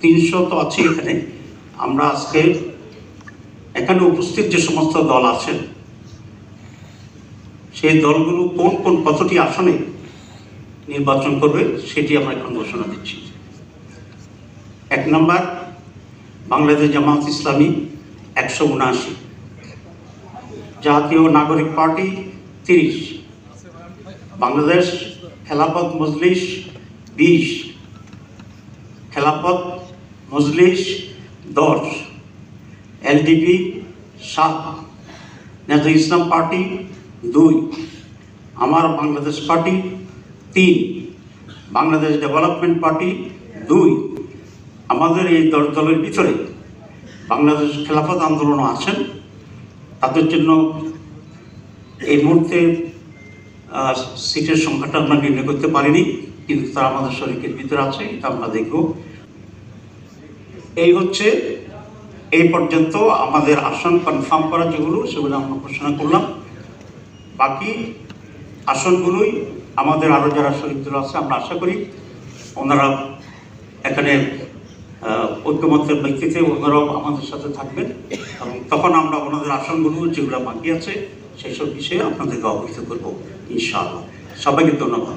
তিনশো তো আছে এখানে। আমরা আজকে এখানে উপস্থিত যে সমস্ত দল আছেন সেই দলগুলো কোন কোন কতটি আসনে নির্বাচন করবে সেটি আমরা এখন ঘোষণা দিচ্ছি। এক নম্বর, বাংলাদেশ জামাত ইসলামী একশো উনআশি। জাতীয় নাগরিক পার্টি তিরিশ। বাংলাদেশ খেলাপথ মজলিস বিশ। খেলাপথ মজলিস দশ, এলডিপি সাত, নেতা ইসলাম পার্টি দুই, আমার বাংলাদেশ পার্টি তিন, বাংলাদেশ ডেভেলপমেন্ট পার্টি দুই। আমাদের এই দশ দলের ভিতরে বাংলাদেশ খেলাফত আন্দোলন আছেন। তাদের জন্য এই মুহূর্তে সিটের সংখ্যাটা আমরা নির্ণয় করতে পারিনি, কিন্তু তারা আমাদের শরীরের ভিতরে আছে, এটা আমরা দেখব। এই হচ্ছে এই পর্যন্ত আমাদের আসন কনফার্ম করা যেগুলো সেগুলো আমরা ঘোষণা করলাম। বাকি আসনগুলোই আমাদের আরও যারা দল আছে, আমরা আশা করি ওনারা এখানে ঐক্যমত্যের ভিত্তিতে ওনারাও আমাদের সাথে থাকবেন এবং তখন আমরা ওনাদের আসনগুলো যেগুলো বাকি আছে সেই সব বিষয়ে আপনাদেরকে অবহিত করব, ইনশাআল্লাহ। সবাইকে ধন্যবাদ।